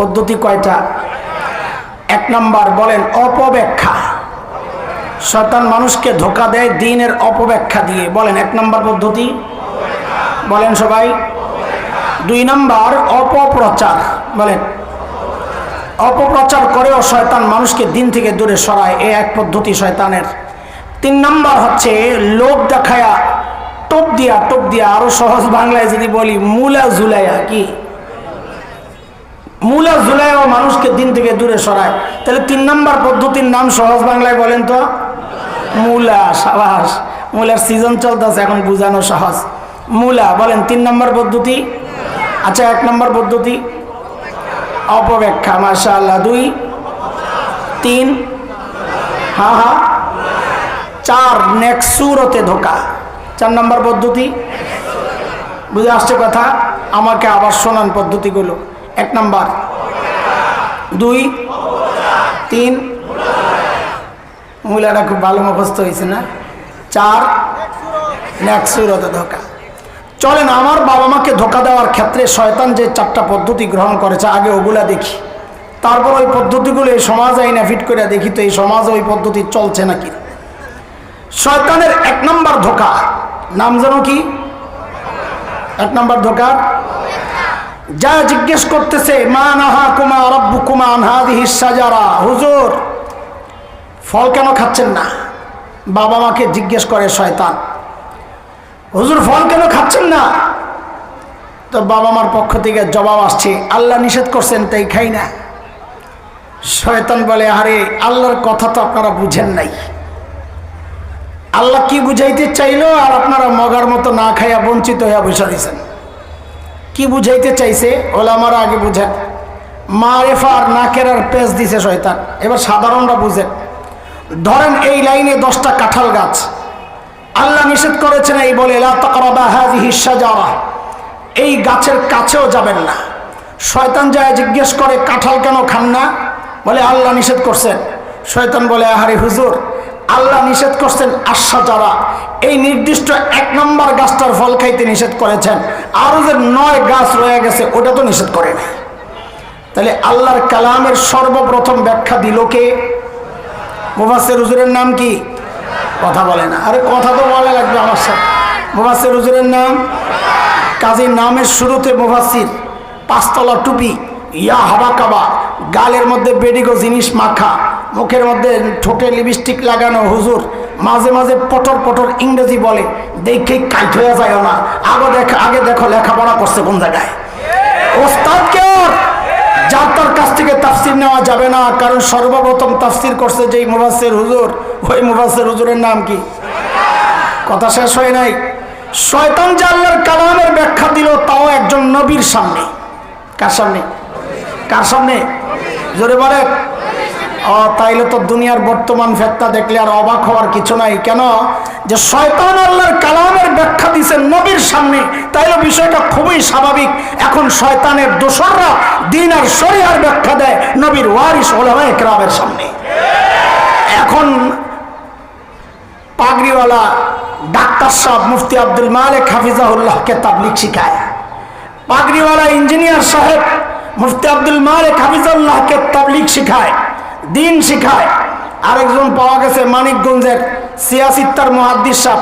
পদ্ধতি কয়টা? এক নাম্বার বলেন অপব্যাখ্যা। শয়তান মানুষকে ধোকা দেয় দিনের অপব্যাখ্যা দিয়ে। বলেন এক নাম্বার পদ্ধতি? বলেন সবাই। দুই নাম্বার অপপ্রচার। বলেন, অপপ্রচার করেও শয়তান মানুষকে দিন থেকে দূরে সরায়। এ এক পদ্ধতি শয়তানের। তিন নাম্বার হচ্ছে লোভ দেখায়া, টোপ দিয়া টোপ দিয়া আরও সহজ বাংলায় যদি বলি, মুলা ঝুলাইয়া কি? মুলা ঝুলাইয়াও মানুষকে দিন থেকে দূরে সরায়। তাহলে তিন নম্বর পদ্ধতির নাম সহজ বাংলায় বলেন তো? মূলা, সাবাস। মূলার সিজন চলতেছে, এখন বুঝানো সহজ। মূলা, বলেন তিন নম্বর পদ্ধতি? আচ্ছা এক নম্বর পদ্ধতি? অপব্যাখ্যা মাশা আল্লাহ দুই, তিন হ্যাঁ হ্যাঁ চার নেক্সুরতে ধোকা। চার নম্বর পদ্ধতি? বুঝে আসছে কথা? আমাকে আবার শোনান পদ্ধতিগুলো। এক নম্বর। দুই, তিন। মূলাটা খুব ভালো মুখস্থ হয়েছে না? চার নেক্সুরতে ধোকা। চলেন, আমার বাবা মাকে ধোকা দেওয়ার ক্ষেত্রে শয়তান যে চারটা পদ্ধতি গ্রহণ করেছে, আগে ওগুলা দেখি। তারপর ওই পদ্ধতিগুলো এই সমাজে আইনা ফিট করে দেখি, তো এই সমাজে ওই পদ্ধতি চলছে নাকি? শয়তানের এক নম্বর ধোকা, নাম যেন কি? এক নম্বর ধোকা যা জিজ্ঞেস করতেছে, মা নাহা কুমা রব্বু কুমা আনহাদিহি সাজারা হুজুর, ফল কেন খাচ্ছেন না? বাবা মাকে জিজ্ঞেস করে শয়তান, হুজুর, ফল কেন খাচ্ছেন না? তো বাবা মার পক্ষ থেকে জবাব আসছে, আল্লাহ নিষেধ করছেন, তাই খাই না। শয়তান বলে, আরে, আল্লাহর কথা তো আপনারা বুঝেন নাই। আল্লাহ কি বুঝাইতে চাইলো? আর আপনারা মগার মতো না খাইয়া বঞ্চিত হইয়া বসে দিয়েছেন কি বুঝাইতে চাইছে? ওলামারা আগে বুঝেন। মারেফা আর নাকের আর পেঁচ দিছে শয়তান। এবার সাধারণরা বুঝেন। ধরেন এই লাইনে দশটা কাঁঠাল গাছ। আল্লাহ নিষেধ করেছেন এই বলে এই গাছের কাছেও যাবেন না। শয়তান যায় জিজ্ঞেস করে, কাঁঠাল কেন খান না? বলে, আল্লাহ নিষেধ করছেন। শয়তান বলে, আহারে হুজুর আল্লাহ নিষেধ করছেন আশা যারা এই নির্দিষ্ট এক নম্বর গাছটার ফল খাইতে নিষেধ করেছেন। আরও যে নয় গাছ রয়ে গেছে, ওটা তো নিষেধ করে না তাহলে আল্লাহর কালামের সর্বপ্রথম ব্যাখ্যা দিল কে? মুবাসের হুজুরের নাম কি? কথা বলে না। আরে কথা তো বলা লাগবে আমার সাথে। মুবাসির হুজুরের নাম? কাজী নামের শুরুতে মুবাসির পাঁচতলা টুপি, ইয়া হাবা কাবা গালের মধ্যে বেডিগো জিনিস মাখা মুখের মধ্যে ঠোঁটে লিপস্টিক লাগানো, হুজুর, মাঝে মাঝে পটর পটর ইংরেজি বলে। দেখে কাইট হয়ে যায় না। আগে দেখো আগে দেখো লেখাপড়া করছে কোন জায়গায়। ওস্তাদ কে যার তার কাছ থেকে তাফসির নেওয়া যাবে না, কারণ সর্বপ্রথম তাফসির করছে যেই মুবাসের হুজুর। ওই মুবাসের হুজুরের নাম কি? কথা শেষ হয় নাই। শয়তান জাল্লার কালামের ব্যাখ্যা দিল, তাও একজন নবীর সামনে। কার সামনে? কার সামনে? জোরে বলে তাইলে তো দুনিয়ার বর্তমান ফেত্তা দেখলে আর অবাক হওয়ার কিছু নাই। কেন? যে শয়তান আল্লাহর কালামের ব্যাখ্যা দিছে নবীর সামনে, তাইলে বিষয়টা খুবই স্বাভাবিক। এখন শয়তানের দোসররা দিন আর শরিয়ার ব্যাখ্যা দেয় নবীর ওয়ারিস ওলামা একরামের সামনে। এখন পাগড়িওয়ালা ডাক্তার সাহেব মুফতি আব্দুল মালিক হাফিজাহুল্লাহকে তাবলিক শিখায়। পাগড়িওয়ালা ইঞ্জিনিয়ার সাহেব মুফতি আব্দুল মালিক হাফিজাল্লাহকে তাবলিক শিখায়। দিন শিখায়। আরেকজন পাওয়া গেছে মানিকগঞ্জের সিয়াসিত্তার মহাদ্দিস সাহেব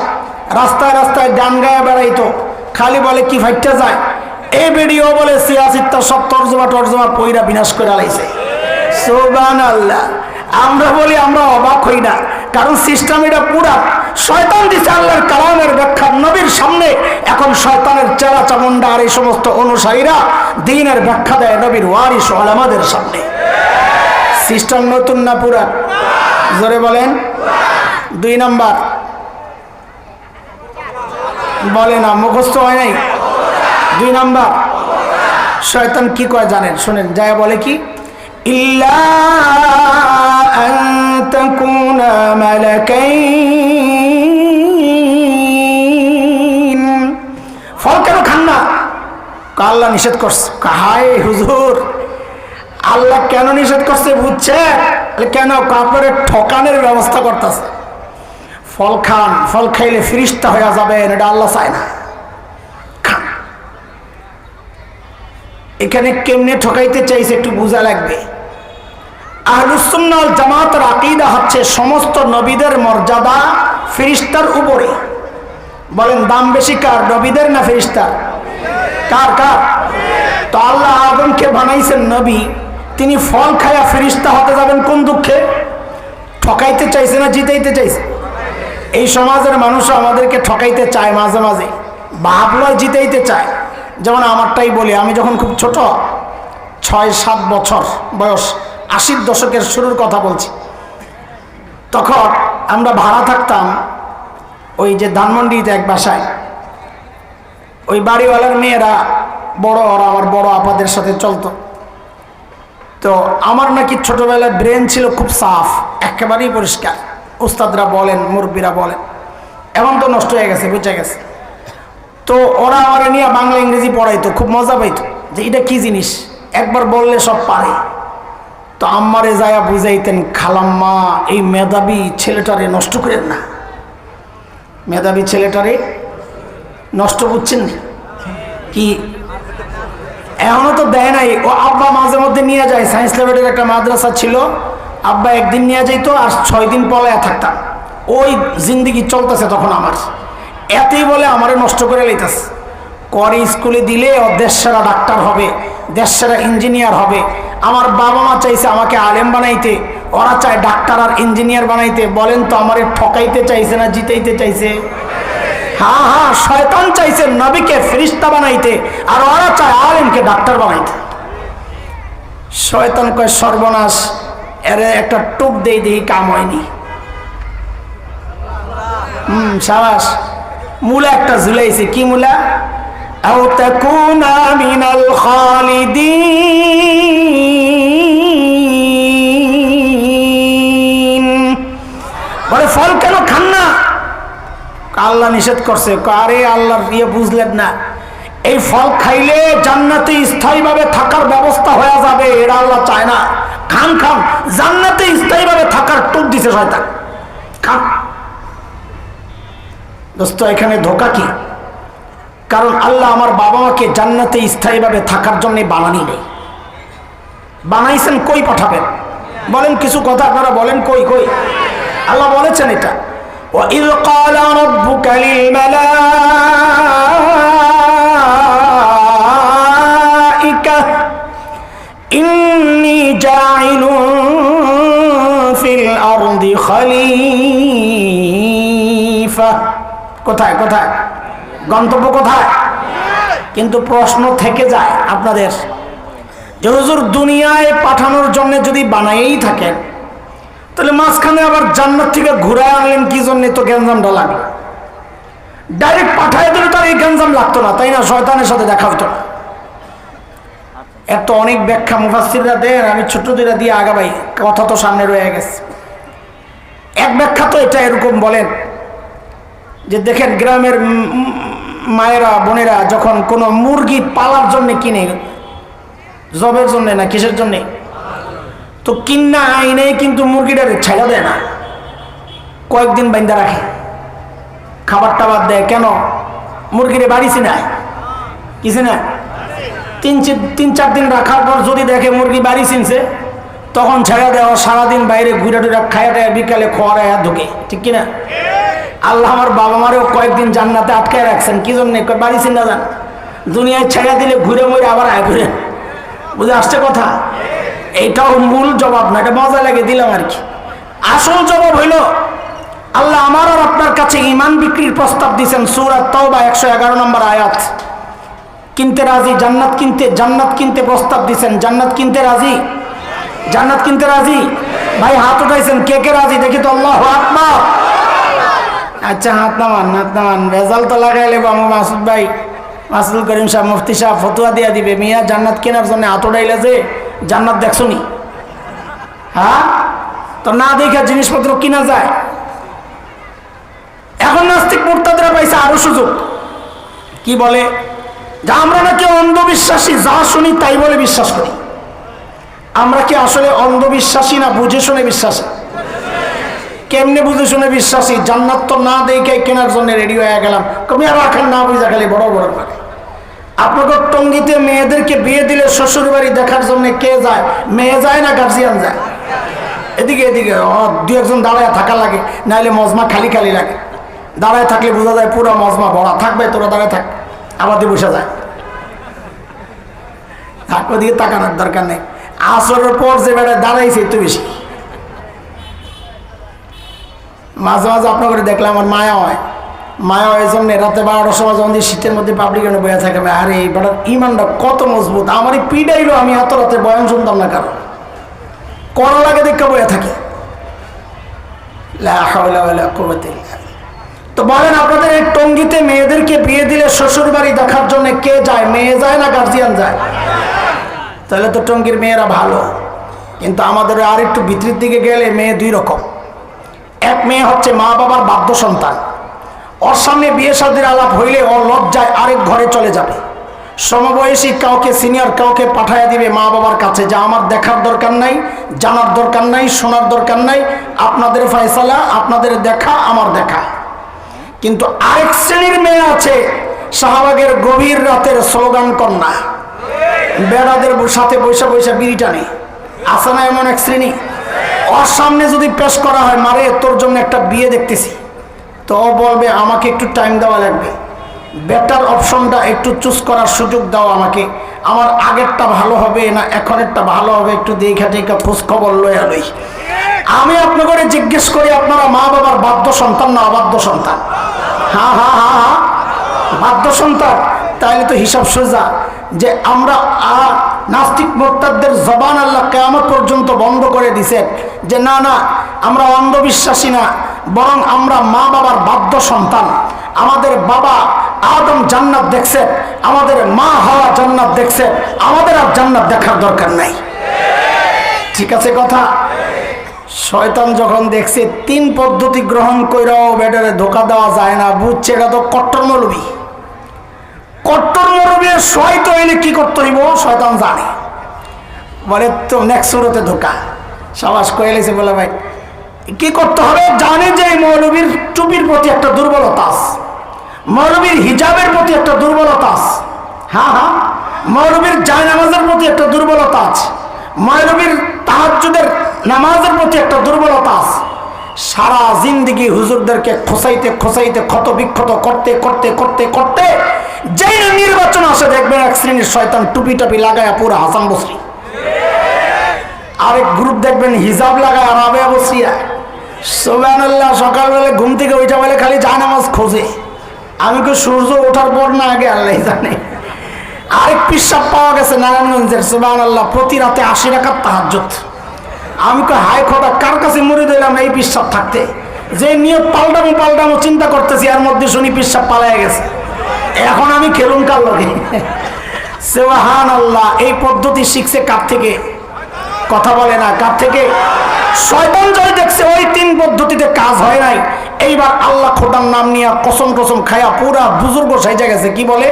রাস্তায় রাস্তায় ডান গায়ে বেড়াইতো। খালি বলে, কি ফাইটটা যায়? এই ভিডিও বলে সিয়াসিত্তার সব তর্জমা টর্জমা পইরা বিনাশ করে লাইছে সোবান আল্লাহ আমরা বলি, আমরা অবাক হই না। কারণ সিস্টেম এটা পুরা। শয়তান দিছে আল্লাহর কালামের ব্যাখ্যা। নবীর সামনে এখন শয়তানের চেরা চামুন্ডা আর এই সমস্ত অনুসারীরা দিনের ব্যাখ্যা দেয় নবীর ওয়ারিস আলামাদের সামনে। সিস্টেম নতুন না পুরা? জোরে বলেন। দুই নাম্বার। বলে না, মুখস্থ হয় নাই। দুই নাম্বার। শয়তান কি কয় জানেন? শোনেন, যায় বলে কি? ইল্লা ফল কেন খান না? আল্লাহ নিষেধ করছে। কাহায় হুজুর। আল্লাহ কেন নিষেধ করছে বুঝছে? কেন কাপড়ের ঠকানের ব্যবস্থা করতেছে? ফল খান, ফল খাইলে ফিরিস্তা হয়ে যাবেন, এটা আল্লাহ চায় না। খান। এখানে কেমনে ঠকাইতে চাইছে একটু বোঝা লাগবে। আহলুসুন্নাল জামাতের আকিদা হচ্ছে সমস্ত নবীদের মর্যাদা ফিরিস্তার উপরে। বলেন, দাম বেশি কার, নবীদের না ফিরিস্তার? কার কার? তো আল্লাহ আদমকে বানাইছেন নবী। তিনি ফল খায়া ফেরিস্তা হতে যাবেন কোন দুঃখে? ঠকাইতে চাইছে না জিতাইতে চাইছে? এই সমাজের মানুষও আমাদেরকে ঠকাইতে চায় মাঝে মাঝে। ভাবলয় জিতাইতে চায়। যেমন আমারটাই বলি, আমি যখন খুব ছোট, ছয়, সাত বছর বয়স, আশির দশকের শুরুর কথা বলছি। তখন আমরা ভাড়া থাকতাম ওই যে ধানমন্ডিতে এক বাসায়। ওই বাড়িওয়ালার মেয়েরা, বড় ওরা, আমার বড় আপাদের সাথে চলতো। তো আমার নাকি ছোটবেলায় ব্রেন ছিল খুব সাফ, একেবারেই পরিষ্কার। উস্তাদরা বলেন, মুরব্বীরা বলেন। এখন তো নষ্ট হয়ে গেছে, বুঝে গেছে। তো ওরা আমার নিয়ে বাংলা, ইংরেজি পড়াইতো, খুব মজা পাইতো যে এটা কি জিনিস? একবার বললে সব পারে। তো আম্মারে যায়া বুঝাইতেন, খালাম্মা, এই মেধাবী ছেলেটারে নষ্ট করেন না। মেধাবী ছেলেটারে নষ্ট করছেন কি এখনও তো দেয় নাই। ও আব্বা মাঝে মধ্যে নিয়ে যায়। সায়েন্স ল্যাবের একটা মাদ্রাসা ছিল। আব্বা একদিন নিয়ে যাইতো আর ছয় দিন পলায় থাকতাম। ওই জিন্দিগি চলতেছে তখন আমার। এতেই বলে আমারে নষ্ট করে লইতেছে করে স্কুলে দিলে ও দেশসেরা ডাক্তার হবে দেশসেরা ইঞ্জিনিয়ার হবে। আমার বাবা মা চাইছে আমাকে আলেম বানাইতে। ওরা চায় ডাক্তার আর ইঞ্জিনিয়ার বানাইতে। বলেন তো আমারে ঠকাইতে চাইছে না জিতাইতে চাইছে? হ্যাঁ হ্যাঁ শয়তান চাইছে নবীকে ফিরিস্তা বানাইতে আর ওরা চায় আলেমকে ডাক্তার বানাইতে শয়তান কয় সর্বনাশ এর একটা টুপ দেই দেই কাম হয়নি হুম সাবাস মূলা একটা ঝুলাইছে কি মূলা أو تكون من الخالدين বলে ফল কেন খান না আল্লাহ নিষেধ করছে। আরে আল্লাহর ইয়ে বুঝলেন না। এই ফল খাইলে জান্নাতে স্থায়ীভাবে থাকার ব্যবস্থা হয়ে যাবে, এরা আল্লাহ চায় না। খান খান, জান্নাতে স্থায়ীভাবে থাকার টুক দিছে শয়তান। খান। দোস্ত, এখানে ধোকা কি? কারণ আল্লাহ আমার বাবা মাকে জান্নাতে স্থায়ীভাবে থাকার জন্য বানানি নেই। বানাইছেন কই পাঠাবেন? বলেন কিছু কথা আপনারা বলেন কই কই? আল্লাহ বলেছেন এটা। وإذ قال ربك للملائكة إني جاعل في الأرض خليفة কোথায় কোথায় গন্তব্য কোথায় কিন্তু প্রশ্ন থেকে যায় আপনাদের যে হুজুর দুনিয়ায় পাঠানোর জন্য যদি বানাইয়েই থাকেন তাহলে মাঝখানে আবার জান্নাত থেকে ঘুরায় আনলেন, কি জন্য? তো গ্যাঞ্জামটা লাগল। ডাইরেক্ট পাঠায় দিলে তার এই গ্যাঞ্জাম লাগতো না, তাই না? শয়তানের সাথে দেখা হতো না। এত অনেক ব্যাখ্যা মুফাসিররা দেন, আমি ছোট্ট দুইটা দিয়ে আগাবাই, কথা তো সামনে রয়ে গেছে। এক ব্যাখ্যা তো এটা এরকম বলেন, যে দেখেন গ্রামের মায়েরা, বোনেরা যখন কোনো মুরগি পালার জন্য কিনে, জবের জন্যে না কিসের জন্যে? তো কিন্না আইনে কিন্তু মুরগিটারে ছেড়া দেয় না। কয়েকদিন বাইন্দা রাখে। খাবার টাবার দেয়। কেন? মুরগিরে বাড়িছি না কিছু না তিন তিন চার দিন রাখার পর যদি দেখে মুরগি বাড়ি চিনছে, তখন ছেড়া দেওয়া সারাদিন বাইরে ঘুরে টুরে খাইয়া দেয় বিকালে খোয়ারা ঢুকে। ঠিক কিনা? আল্লাহ আমার বাবা মারেও কয়েকদিন জান্নাতে আটকায় রাখছেন। কি জন্য? বাড়ি চিন্তা যান। দুনিয়ায় ছেড়া দিলে ঘুরে মুড়ে আবার আয় ঘুরে। বুঝে আসছে কথা? এইটাও মূল জবাব না, এটা মজা লাগে দিলাম আর কি। আসল জবাব হইল, আল্লাহ আমার আর আপনার কাছে ইমান বিক্রির প্রস্তাব দিয়েছেন সুরাত তওবা একশো এগারো নম্বর আয়াত। কিনতে রাজি, জান্নাত কিনতে জান্নাত কিনতে প্রস্তাব দিয়েছেন জান্নাত কিনতে রাজি? জান্নাত কিনতে রাজি? ভাই, হাত উঠাইছেন, কে কে রাজি? দেখি তো আল্লাহ আকবার। আচ্ছা হাত নামান হাত নামান ভেজাল তো লাগাইলে বাবু মাসুদ ভাই। মাসুদুল করিম সাহেব, মুফতি সাহেব ফতুয়া দিয়া দিবে, মিয়া জান্নাত কেনার জন্য হাত উঠাইলে যে জান্নাত দেখছ নি? হ্যাঁ? তো না দেখা জিনিসপত্র কিনা যায়। এখন নাস্তিক মোর্তাদরা পাইছে আরও সুযোগ। কি বলে? যা আমরা নাকি অন্ধবিশ্বাসী, যা শুনি তাই বলে বিশ্বাস করি। আমরা কি আসলে অন্ধবিশ্বাসী না বুঝে শুনে বিশ্বাসী? কেমনে বুঝে শুনে বিশ্বাসী? জান্নাত তো না দেখে কেনার জন্য রেডি হয়ে গেলাম। কমি আর রাখেন না বুঝা খালি বড় বড় করে। আপনাকে টঙ্গিতে মেয়েদেরকে বিয়ে দিলে শ্বশুর বাড়ি দেখার জন্য কে যায়? মেয়ে যায় না গার্জিয়ান যায়? এদিকে এদিকে দু একজন দাঁড়ায় থাকা লাগে নাহলে মজমা খালি খালি লাগে। দাঁড়ায় থাকলে বোঝা যায় পুরো মজমা ভরা। থাকবে, তোরা দাঁড়ায় থাক আবার দিয়ে বসে যায় থাক, ওদিকে তাকানোর দরকার নেই। আসরের পর যে বেড়ায় দাঁড়াইছে, একটু বেশি। মাঝে মাঝে আপনার দেখলে আমার মায়া হয়। মায়া হয় জন্য রাতে বারোটার সময় যখন দিয়ে শীতের মধ্যে পাবলিক বয়ে থাকে আরে এই বেটার ইমানটা কত মজবুত। আমার এই পিডাইলো আমি এত রাতে বয়ান শুনতাম না কারণ করা লাগে দেখে বয়ে থাকি। তো বলেন, আপনাদের এই টঙ্গিতে মেয়েদেরকে বিয়ে দিলে শ্বশুর বাড়ি দেখার জন্য কে যায়? মেয়ে যায় না গার্জিয়ান যায়? তাহলে তো টঙ্গির মেয়েরা ভালো। কিন্তু আমাদের আর একটু ভিতরের দিকে গেলে মেয়ে দুই রকম। এক মেয়ে হচ্ছে মা বাবার বাধ্য সন্তান ওর সামনে বিয়ে শাদির আলাপ হইলে ওর লজ্জায় আরেক ঘরে চলে যাবে। সমবয়সী কাউকে সিনিয়র কাউকে পাঠাইয়া দিবে মা বাবার কাছে, যা আমার দেখার দরকার নাই, জানার দরকার নাই, শোনার দরকার নাই, আপনাদের ফয়সালা, আপনাদের দেখা, আমার দেখা। কিন্তু আরেক শ্রেণির মেয়ে আছে, শাহবাগের গভীর রাতের স্লোগান কন্যা। বেড়াদের সাথে বৈশা বৈশা বিড়ি টানে। আসে না এমন এক শ্রেণি? ওর সামনে যদি পেশ করা হয়, মারে, তোর জন্য একটা বিয়ে দেখতেছি। তো বলবে, আমাকে একটু টাইম দেওয়া লাগবে। বেটার অপশনটা একটু চুজ করার সুযোগ দাও আমাকে। আমার আগেরটা ভালো হবে না এখনেরটা ভালো হবে, একটু দেখা টেকা খোঁজ খবর লইয়া লই। আমি আপনাকে জিজ্ঞেস করি, আপনারা মা বাবার বাধ্য সন্তান না অবাধ্য সন্তান? হ্যাঁ হ্যাঁ হ্যাঁ হ্যাঁ বাধ্য সন্তান? তাহলে তো হিসাব সোজা, যে আমরা নাস্তিক মোর্তাদের জবান আল্লাহ কেয়ামত পর্যন্ত বন্ধ করে দিছেন, যে না না, আমরা অন্ধবিশ্বাসী না। বরং আমরা মা বাবার বাধ্য সন্তান। আমাদের বাবা আদম জান্নাত দেখছে, আমাদের মা হাওয়া জান্নাত দেখছে, আমাদের আর জান্নাত দেখার দরকার নাই। ঠিক আছে কথা? শয়তান যখন দেখছে, তিন পদ্ধতি গ্রহণ কইরাও বেডারে ধোকা দেওয়া যায় না, বুঝছে এটা তো কট্টর মৌলবী। কট্টর মৌলবী শয়ত হইলে কি করতে হইব? শয়তান জানে। বলে তো নেক্সট শুরুতে ধোকা। সাবাস কয়েলেছে বলে ভাই কি করতে হবে? জানে যে মৌলবীর টুপির প্রতি একটা দুর্বলতা আছে। মৌলবীর হিজাবের প্রতি একটা দুর্বলতা আছে। হ্যাঁ হ্যাঁ। মৌলবীর জায়নামাজের প্রতি একটা দুর্বলতা আছে। মৌলবীর তাহাজুদের নামাজের প্রতি একটা দুর্বলতা আছে। সারা জিন্দিগি হুজুরদেরকে খোসাইতে খোসাইতে ক্ষত বিক্ষত করতে করতে করতে করতে যেই নির্বাচন আসে দেখবেন এক শ্রেণির শয়তান টুপি টাপি লাগায় পুরো হাসান বসরি। আরেক গ্রুপ দেখবেন হিজাব লাগায় রাবে বসিয়া সোবান আল্লাহ সকালবেলা ঘুম থেকে ওইটা বলে খালি জায়নামাজ খোঁজে। আমি কি সূর্য ওঠার পর না আগে, আল্লাহ জানে। আরেক পিসাব পাওয়া গেছে নারায়ণগঞ্জের সোবান আল্লাহ প্রতি রাতে আশি রাখার তাহাজ্জত আমি কই হাই খোদা, কার কাছে মরে দিলাম এই পিসাব থাকতে? যে নিয়ে পাল্টামো পাল্টামো চিন্তা করতেছি, এর মধ্যে শুনি পিসাব পালাই গেছে। এখন আমি খেলুন কার লগে? সেবাহান আল্লাহ এই পদ্ধতি শিখছে কার থেকে? কথা বলে না। কার থেকে? শয়তান জয় দেখছে, ওই তিন পদ্ধতিতে কাজ হয় নাই। এইবার আল্লাহ খোদার নাম নিয়ে কসম কসম খায়া পুরা বুজুর্গ সাইজা গেছে, কি বলে?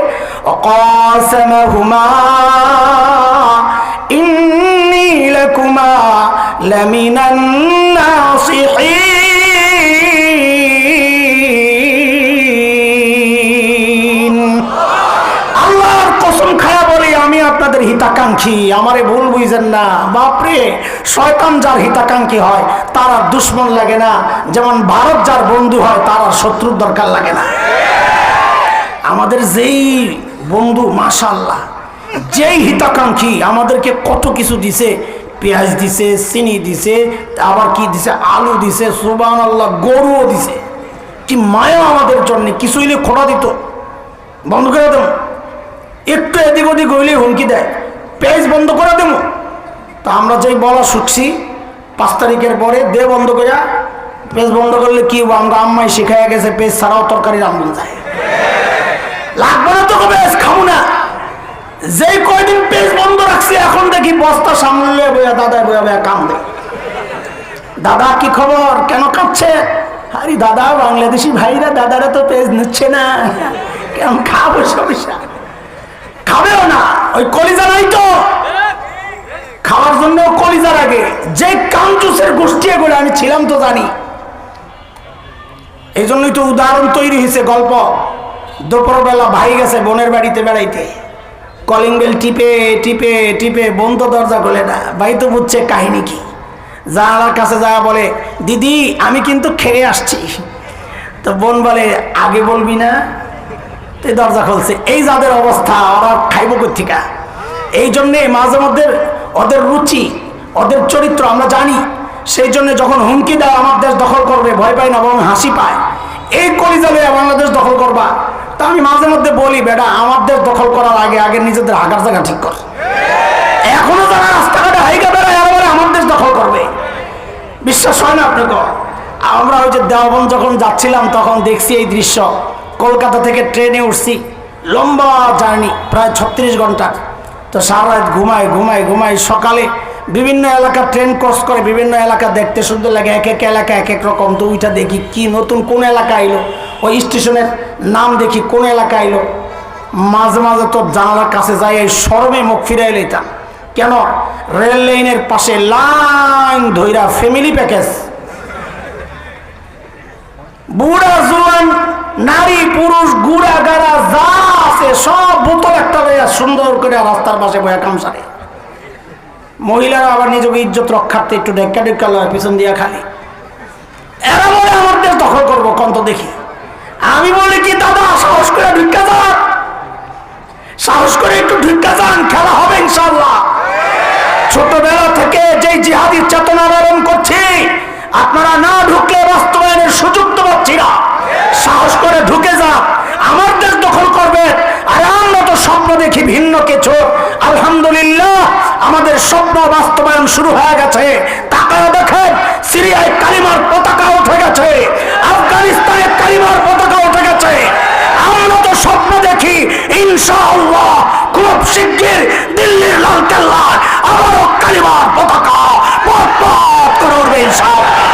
ইন্নি লাকুমা লামিনান নাসিহিন আপনাদের হিতাকাঙ্ক্ষী, আমারে ভুল বুঝেন না। বাপরে, শয়তান যার হিতাকাঙ্ক্ষী হয়, তার আর দুশ্মন লাগে না। যেমন ভারত যার বন্ধু হয়, তার আর শত্রুর দরকার লাগে না। আমাদের যেই বন্ধু মাশাল্লাহ যেই হিতাকাঙ্ক্ষী আমাদেরকে কত কিছু দিছে, পেঁয়াজ দিছে, চিনি দিছে, আবার কি দিছে, আলু দিছে সুবান আল্লাহ গরুও দিছে। কি মায়া আমাদের জন্য কিছু হইলে খোড়া দিত। বন্ধ করে দেবো একটু এদিক ওদিক হইলে হুমকি দেয়। পেজ বন্ধ করে দেবো। তা আমরা যেই বলা শুকছি, পাঁচ তারিখের পরে দে বন্ধ করে পেজ বন্ধ করলে কি হব? আমরা আম্মাই শিখাইয়া গেছে, পেজ ছাড়াও তরকারি রান্ধন যায়। লাগবে না তো পেজ খাব না। যেই কয়দিন পেজ বন্ধ রাখছি, এখন দেখি বস্তা সামলে বইয়া দাদা বইয়া বইয়া কাম দেয় দাদা কি খবর? কেন কাঁদছে? আরে দাদা, বাংলাদেশি ভাইরা দাদারা তো পেজ নিচ্ছে না। কেমন খাব সমস্যা? খাবেও না। ওই কলিজা নাই তো? খাওয়ার জন্য কলিজার আগে যে কাঞ্চুসের গোষ্ঠী এগুলো আমি ছিলাম তো জানি। এই জন্যই তো উদাহরণ তৈরি হয়েছে গল্প। দুপুরবেলা ভাই গেছে বোনের বাড়িতে বেড়াইতে। কলিং বেল টিপে টিপে টিপে বন্ধ দরজা খোলে না। ভাই তো বুঝছে কাহিনী কি। জানালার কাছে যা বলে, দিদি, আমি কিন্তু খেয়ে আসছি। তো বোন বলে, আগে বলবি না? তো দরজা খুলছে। এই যাদের অবস্থা, ওরা খাইব কোথিকা এই জন্যে মাঝে মধ্যে ওদের রুচি, ওদের চরিত্র আমরা জানি। সেই জন্য যখন হুমকি দেয়, আমার দেশ দখল করবে, ভয় পায় না, বরং হাসি পায়। এই কলিজালে বাংলাদেশ দখল করবা। তা আমি মাঝে মধ্যে বলি, বেটা, আমার দেশ দখল করার আগে আগে নিজেদের হাগার জায়গা ঠিক কর। এখনও যারা রাস্তাঘাটে হাইকা বেড়ায় আমার দেশ দখল করবে। বিশ্বাস হয় না আপনাকে? আমরা ওই যে দেওয়াবন যখন যাচ্ছিলাম, তখন দেখছি এই দৃশ্য। কলকাতা থেকে ট্রেনে উঠছি। লম্বা জার্নি, প্রায় ছত্রিশ ঘণ্টা। তো সারা রাত ঘুমাই ঘুমাই ঘুমাই। সকালে বিভিন্ন এলাকা ট্রেন ক্রস করে বিভিন্ন এলাকা দেখতে সুন্দর লাগে। এক এক এলাকা, এক এক রকম। তো ওইটা দেখি কি নতুন, কোন এলাকা আইলো? ওই স্টেশনের নাম দেখি কোন এলাকা আইলো? মাঝে মাঝে তো জানালার কাছে যাই, এই সরমে মুখ ফিরাই লইতাম। কেন? রেল লাইনের পাশে লাইন ধইরা ফ্যামিলি প্যাকেজ বুড়া জুয়ান নারী, পুরুষ, গুড়া, গাড়া, যা আছে, সব বোতল একটা লইয়া সুন্দর করে রাস্তার পাশে বয়া কামসারে। মহিলারা আবার নিজেকে ইজ্জত রক্ষার্থে একটু ডেক্কা ডেক্কা লয়, পিছন দিয়া খালি। এরা বলে, আমার দেশ দখল করব কন্ত দেখি। আমি বলি কি, দাদা, সাহস করে ঢুকা যান। সাহস করে একটু ঢুকা যান, খেলা হবে ইনশাল্লাহ ছোটবেলা থেকে যে জিহাদির চেতনা লালন করছি, আপনারা সাহস করে ঢুকে যা। আমার দেশ দখল করবে। আর আমরা তো স্বপ্ন দেখি ভিন্ন কিছু। আলহামদুলিল্লাহ, আমাদের স্বপ্ন বাস্তবায়ন শুরু হয়ে গেছে। তাকায় দেখেন, সিরিয়ায় কালিমার পতাকা উঠে গেছে। আফগানিস্তানে কালিমার পতাকা উঠে গেছে। আমরা তো স্বপ্ন দেখি, ইনশাআল্লাহ, খুব শিগগির দিল্লির লাল কেল্লায় আবারও কালিমার পতাকা পথ পথ করে উঠবে ইনশাআল্লাহ।